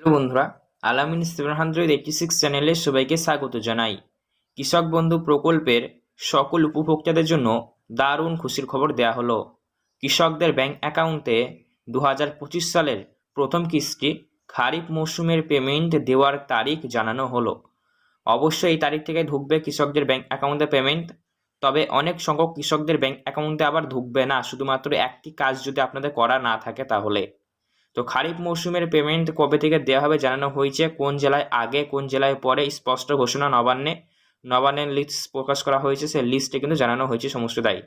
Hello বন্ধুরা, আলামিন seven hundred eighty six চ্যানেলে সবাইকে স্বাগত জানাই। কৃষক বন্ধু প্রকল্পের সকল উপভোক্তাদের জন্য দারুণ খুশির খবর দেয়া হলো। কৃষকদের ব্যাংক অ্যাকাউন্টে দু হাজার পঁচিশ সালের প্রথম কিস্তি খারিফ মৌসুমের পেমেন্ট দেওয়ার তারিখ জানানো হলো। অবশ্যই এই তারিখ থেকে ঢুকবে কৃষকদের ব্যাংক অ্যাকাউন্টে পেমেন্ট, তবে অনেক সংখ্যক কৃষকদের ব্যাংক অ্যাকাউন্টে আবার ঢুকবে না। শুধুমাত্র একটি কাজ যদি আপনাদের করা না থাকে তাহলে। তো খারিফ মৌসুমের পেমেন্ট কবে থেকে দেওয়া হবে জানানো হয়েছে, কোন জেলায় আগে, কোন জেলায় পরে, স্পষ্ট ঘোষণা নবান্নে, নবান্নের লিস্ট প্রকাশ করা হয়েছে, সেই লিস্টে কিন্তু জানানো হয়েছে সমস্ত দায়ী।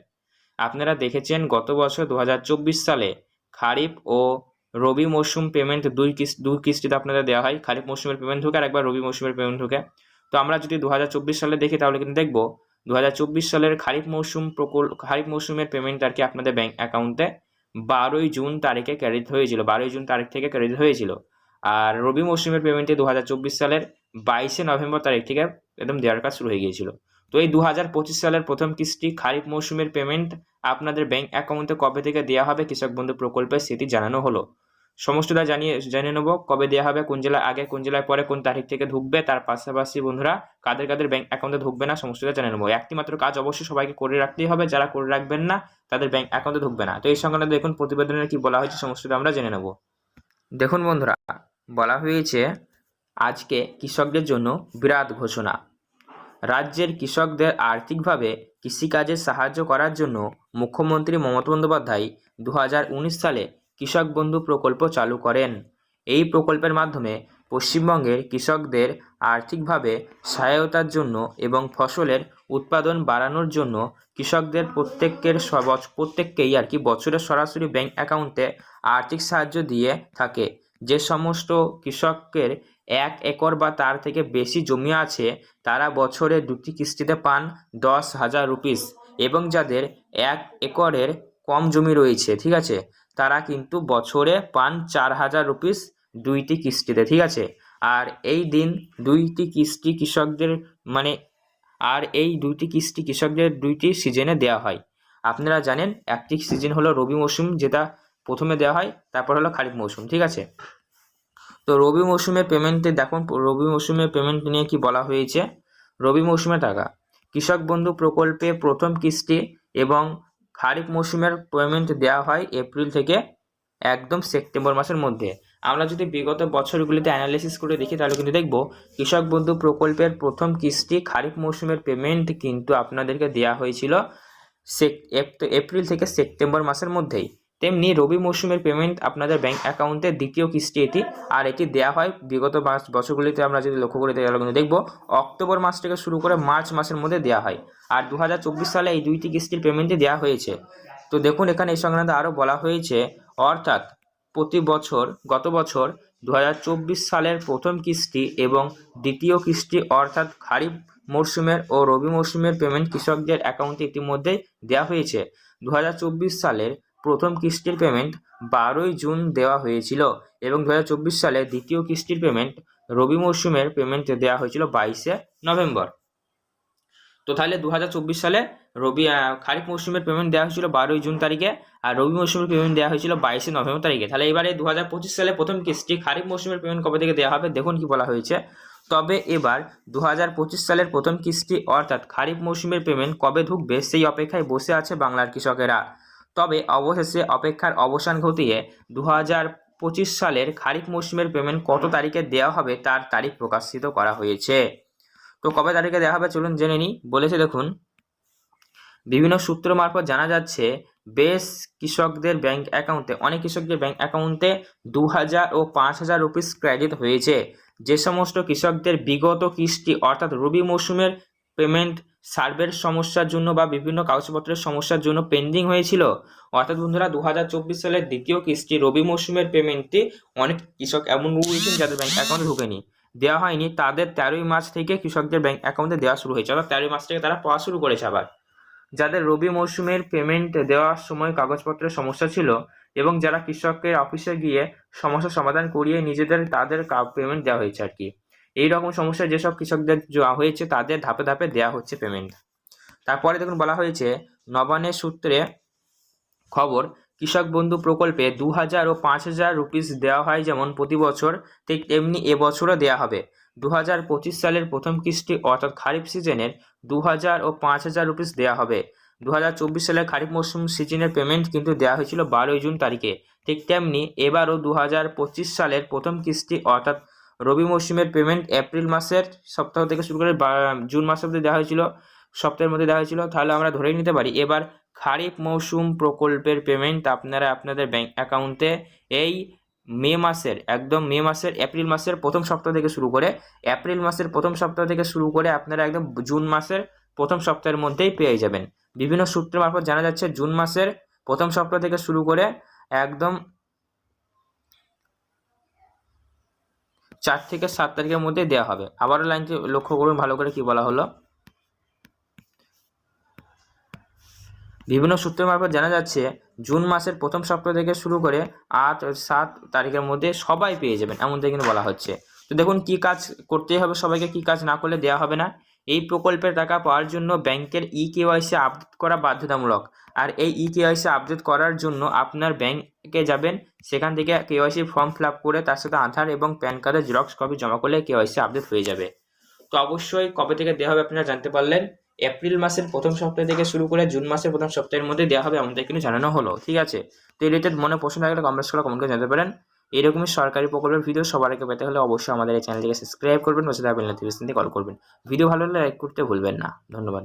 আপনারা দেখেছেন গত বছর দু হাজার চব্বিশ সালে খারিফ ও রবি মৌসুম পেমেন্ট দুই কিস্তি, দুই কিস্তিতে আপনাদের দেওয়া হয়, খারিফ মৌসুমের পেমেন্ট ঢুকে আর একবার রবি মৌসুমের পেমেন্ট ঢুকে। তো আমরা যদি দু হাজার চব্বিশ সালে দেখি, তাহলে কিন্তু দেখব দু সালের খারিফ মৌসুম প্রকল্প খারিফ মৌসুমের পেমেন্ট আর কি আপনাদের ব্যাঙ্ক অ্যাকাউন্টে বারোই জুন তারিখে ক্রেডিট হয়েছিল, বারোই জুন তারিখ থেকে ক্রেডিট হয়েছিল। আর রবি মৌসুমের পেমেন্টে দু হাজার চব্বিশ সালের বাইশে নভেম্বর তারিখ থেকে একদম দেওয়ার কাজ শুরু হয়ে গিয়েছিল। তো এই দু হাজার পঁচিশ সালের প্রথম কিস্তি খারিফ মৌসুমের পেমেন্ট আপনাদের ব্যাঙ্ক অ্যাকাউন্টে কবে থেকে দেওয়া হবে, কৃষক বন্ধু প্রকল্পের সেটি জানানো হলো। সমস্তটা জানিয়ে, জেনে নেব কবে দেওয়া হবে, কোন জেলায় আগে, কোন জেলায় পরে, কোন তারিখ থেকে ঢুকবে, তার পাশাপাশি বন্ধুরা কাদের কাদের ব্যাংক অ্যাকাউন্টে ঢুকবে না, সমস্তটা জেনে নেব। একটি মাত্র কাজ অবশ্যই সবাইকে করে রাখতেই হবে, যারা করে রাখবেন না, তাদের ব্যাংক অ্যাকাউন্টে ঢুকবে না। তো এই সংক্রান্ত দেখুন প্রতিবেদনে কি বলা হয়েছে, সমস্তটা আমরা জেনে নেব। দেখুন বন্ধুরা, বলা হয়েছে, আজকে কৃষকদের জন্য বিরাট ঘোষণা। রাজ্যের কৃষকদের আর্থিকভাবে কৃষিকাজে সাহায্য করার জন্য মুখ্যমন্ত্রী মমতা বন্দ্যোপাধ্যায় দু হাজার উনিশ সালে কৃষক বন্ধু প্রকল্প চালু করেন। এই প্রকল্পের মাধ্যমে পশ্চিমবঙ্গের কৃষকদের আর্থিকভাবে সহায়তার জন্য এবং ফসলের উৎপাদন বাড়ানোর জন্য কৃষকদের প্রত্যেকের প্রত্যেককেই আর কি বছরে সরাসরি ব্যাংক অ্যাকাউন্টে আর্থিক সাহায্য দিয়ে থাকে। যে সমস্ত কৃষকের এক একর বা তার থেকে বেশি জমি আছে, তারা বছরে দুটি কিস্তিতে পান দশ হাজার রুপিস এবং যাদের এক একরের কম জমি রয়েছে, ঠিক আছে? তারা কিন্তু বছরে পান চার হাজার রুপিস দুইটি কিস্তিতে, ঠিক আছে? আর এই দিন দুইটি কিস্তি কৃষকদের মানে আর এই দুইটি কিস্তি কৃষকদের দুইটি সিজনে দেওয়া হয়। আপনারা জানেন, একটি সিজন হলো রবি মৌসুম, যেটা প্রথমে দেওয়া হয়, তারপর হলো খারিফ মৌসুম, ঠিক আছে? তো রবি মৌসুমের পেমেন্টে দেখুন, রবি মৌসুমের পেমেন্ট নিয়ে কি বলা হয়েছে? রবি মৌসুমে টাকা। কৃষক বন্ধু প্রকল্পে প্রথম কিস্তি এবং খারিফ মৌসুমের পেমেন্ট দেওয়া হয় এপ্রিল থেকে একদম সেপ্টেম্বর মাসের মধ্যে। আমরা যদি বিগত বছরগুলিতে অ্যানালিসিস করে দেখি, তাহলে কিন্তু দেখব কৃষক বন্ধু প্রকল্পের প্রথম কিস্তি খারিফ মৌসুমের পেমেন্ট কিন্তু আপনাদেরকে দেওয়া হয়েছিল এপ্রিল থেকে সেপ্টেম্বর মাসের মধ্যেই। তেমনি রবি মৌসুমের পেমেন্ট আপনাদের ব্যাংক অ্যাকাউন্টে দ্বিতীয় কিস্তি এটি, আর এটি দেওয়া হয় বিগত মাস বছরগুলিতে আমরা যদি লক্ষ্য করে তাহলে কিন্তু দেখব, অক্টোবর মাস থেকে শুরু করে মার্চ মাসের মধ্যে দেওয়া হয়। আর দু হাজার চব্বিশ সালে এই দুইটি কিস্তির পেমেন্টই দেওয়া হয়েছে। তো দেখুন এখানে এই সংক্রান্ত আরও বলা হয়েছে, অর্থাৎ প্রতি বছর, গত বছর দু হাজার চব্বিশ সালের প্রথম কিস্তি এবং দ্বিতীয় কিস্তি অর্থাৎ খারিফ মরশুমের ও রবি মরশুমের পেমেন্ট কৃষকদের অ্যাকাউন্টে ইতিমধ্যেই দেওয়া হয়েছে। দু হাজার চব্বিশ সালের প্রথম কিস্তির পেমেন্ট বারোই জুন দেওয়া হয়েছিল এবং দু হাজার চব্বিশ সালে দ্বিতীয় কিস্তির পেমেন্ট রবি মরশুমের পেমেন্ট দেওয়া হয়েছিল বাইশে নভেম্বর। তো তাহলে দু হাজার চব্বিশ সালে রবি খারিফ মৌসুমের পেমেন্ট দেওয়া হয়েছিল বারোই জুন তারিখে আর রবি মৌসুমের পেমেন্ট দেওয়া হয়েছিল বাইশে নভেম্বর তারিখে। তাহলে এবারে দু হাজার পঁচিশ সালে প্রথম কিস্তি খারিফ মৌসুমের পেমেন্ট কবে থেকে দেওয়া হবে দেখুন কি বলা হয়েছে। তবে এবার দু হাজার পঁচিশ সালের প্রথম কিস্তি অর্থাৎ খারিফ মৌসুমের পেমেন্ট কবে ঢুকবে সেই অপেক্ষায় বসে আছে বাংলার কৃষকেরা। তবে অবশেষে অপেক্ষার অবসান ঘটিয়ে দু পঁচিশ সালের খারিফ মৌসুমের পেমেন্ট কত তারিখে দেওয়া হবে তার তারিখ প্রকাশিত করা হয়েছে। তো কবে তারিখে দেওয়া হবে চলুন জেনে নিই। বলেছে দেখুন, বিভিন্ন সূত্র মারফত জানা যাচ্ছে, বেশ কৃষকদের ব্যাংক অ্যাকাউন্টে, অনেক কৃষকদের ব্যাংক অ্যাকাউন্টে দু হাজার ও পাঁচ হাজার রুপিস ক্রেডিট হয়েছে। যে সমস্ত কৃষকদের বিগত কিস্তি, অর্থাৎ রবি মৌসুমের পেমেন্ট সার্ভের সমস্যার জন্য বা বিভিন্ন কাগজপত্রের সমস্যার জন্য পেন্ডিং হয়েছিল। অর্থাৎ বন্ধুরা দু হাজার চব্বিশ সালের দ্বিতীয় কিস্তি রবি মৌসুমের পেমেন্টটি অনেক কৃষক এমন রয়েছেন যাদের ব্যাঙ্ক অ্যাকাউন্টে ঢুকেনি। দেওয়া হয়নি। তাদের তেরোই মার্চ থেকে কৃষকদের ব্যাঙ্ক অ্যাকাউন্টে দেওয়া শুরু হয়েছে। অর্থাৎ তেরোই মার্চ থেকে তারা পাওয়া শুরু করেছে আবার। যাদের রবি মৌসুমের পেমেন্ট দেওয়ার সময় কাগজপত্রের সমস্যা ছিল এবং যারা কৃষকের অফিসে গিয়ে সমস্যার সমাধান করিয়ে নিজেদের, তাদের পেমেন্ট দেওয়া হয়েছে আর কি। এই রকম সমস্যা যেসব কৃষকদের যা হয়েছে, তাদের ধাপে ধাপে দেওয়া হচ্ছে পেমেন্ট তারপরে দেখুন বলা হয়েছে, নবান্নের সূত্রে খবর, কৃষক বন্ধু প্রকল্পে দু হাজার ও পাঁচ হাজার রুপিস দেওয়া হয় যেমন প্রতি বছর, ঠিক তেমনি এবছরও দেওয়া হবে। দু হাজার পঁচিশ সালের প্রথম কিস্তি অর্থাৎ খারিফ সিজনের দু হাজার ও পাঁচ হাজার রুপিস দেওয়া হবে। দু হাজার চব্বিশ সালের খারিফ মৌসুম সিজনের পেমেন্ট কিন্তু দেওয়া হয়েছিল বারোই জুন তারিখে। ঠিক তেমনি এবারও দু হাজার পঁচিশ সালের প্রথম কিস্তি অর্থাৎ রবি মৌসুমের পেমেন্ট এপ্রিল মাসের সপ্তাহ থেকে শুরু করে জুন মাস অবধি দেওয়া হয়েছিল, সপ্তাহের মধ্যে দেওয়া হয়েছিল, তাহলে আমরা ধরেই নিতে পারি। এবার খারিফ মৌসুম প্রকল্পের পেমেন্ট আপনারা আপনাদের ব্যাংক অ্যাকাউন্টে এই মে মাসের, একদম মে মাসের এপ্রিল মাসের প্রথম সপ্তাহ থেকে শুরু করে এপ্রিল মাসের প্রথম সপ্তাহ থেকে শুরু করে আপনারা একদম জুন মাসের প্রথম সপ্তাহের মধ্যেই পেয়ে যাবেন। বিভিন্ন সূত্র মারফত জানা যাচ্ছে জুন মাসের প্রথম সপ্তাহ থেকে শুরু করে একদম চার থেকে সাত তারিখের মধ্যে দেওয়া হবে। আবারও লাইনটি লক্ষ্য করুন, ভালো করে কি বলা হলো। বিভিন্ন সূত্রের মারফত জানা যাচ্ছে, জুন মাসের প্রথম সপ্তাহ থেকে শুরু করে আট, সাত তারিখের মধ্যে সবাই পেয়ে যাবেন, এমনটাই কিন্তু বলা হচ্ছে। তো দেখুন, কি কাজ করতেই হবে, সবাইকে কি কাজ না করলে দেওয়া হবে না। এই প্রকল্পের টাকা পাওয়ার জন্য ব্যাংকের ই কেওয়াইসি আপডেট করা বাধ্যতামূলক। আর এই ই কেওয়াইসি আপডেট করার জন্য আপনার ব্যাংকে যাবেন, সেখান থেকে কেওয়াইসি ফর্ম ফিল করে তার সাথে আধার এবং প্যান কার্ডের জেরক্স কপি জমা করলে কেওয়াইসি আপডেট হয়ে যাবে। তো অবশ্যই কবে থেকে দেওয়া হবে আপনারা জানতে পারলেন। এপ্রিল মাসের প্রথম সপ্তাহ থেকে শুরু করে জুন মাসের প্রথম সপ্তাহের মধ্যে দেওয়া হবে, আমাদের কিন্তু জানানো হলো, ঠিক আছে? তো রিলেটেড মনে প্রশ্ন থাকলে কমেন্টস করে কমেন্ট করে জানতে পারেন। এরকমই সরকারি প্রকল্পের ভিডিও সবার আগে পেতে হলে অবশ্যই আমাদের এই চ্যানেলটিকে সাবস্ক্রাইব করবেন বসে থাকবেন নোটিফিকেশন কল করবেন। ভিডিও ভালো হলে লাইক করতে ভুলবেন না। ধন্যবাদ।